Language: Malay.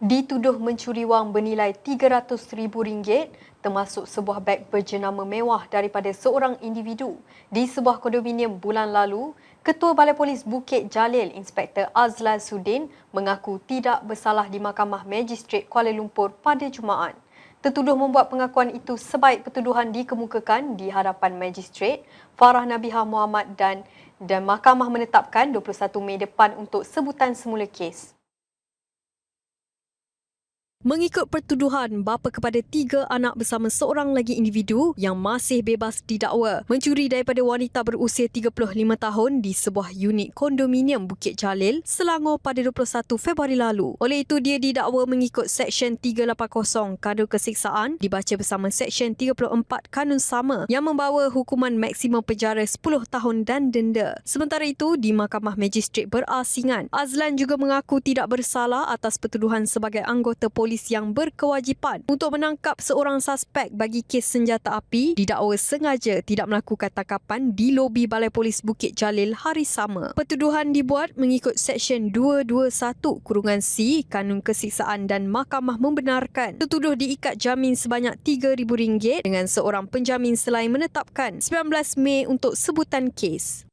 dituduh mencuri wang bernilai RM300,000 termasuk sebuah beg berjenama mewah daripada seorang individu di sebuah kondominium bulan lalu, Ketua Balai Polis Bukit Jalil Inspektor Azlan Sudin mengaku tidak bersalah di Mahkamah Magistrate Kuala Lumpur pada Jumaat. Tertuduh membuat pengakuan itu sebaik pertuduhan dikemukakan di hadapan magistrate Farah Nabihah Muhammad dan dan mahkamah menetapkan 21 Mei depan untuk sebutan semula kes. Mengikut pertuduhan bapa kepada tiga anak bersama seorang lagi individu yang masih bebas didakwa mencuri daripada wanita berusia 35 tahun di sebuah unit kondominium Bukit Jalil, Selangor pada 21 Februari lalu. Oleh itu dia didakwa mengikut Seksyen 380 Kanun Kesiksaan dibaca bersama Seksyen 34 Kanun Sama yang membawa hukuman maksimum penjara 10 tahun dan denda. Sementara itu di Mahkamah Magistrat berasingan, Azlan juga mengaku tidak bersalah atas pertuduhan sebagai anggota polis polis yang berkewajipan untuk menangkap seorang suspek bagi kes senjata api didakwa sengaja tidak melakukan tangkapan di lobi Balai Polis Bukit Jalil hari sama. Pertuduhan dibuat mengikut Seksyen 221 kurungan C Kanun Kesiksaan dan Mahkamah membenarkan tertuduh diikat jamin sebanyak RM3,000 dengan seorang penjamin selain menetapkan 19 Mei untuk sebutan kes.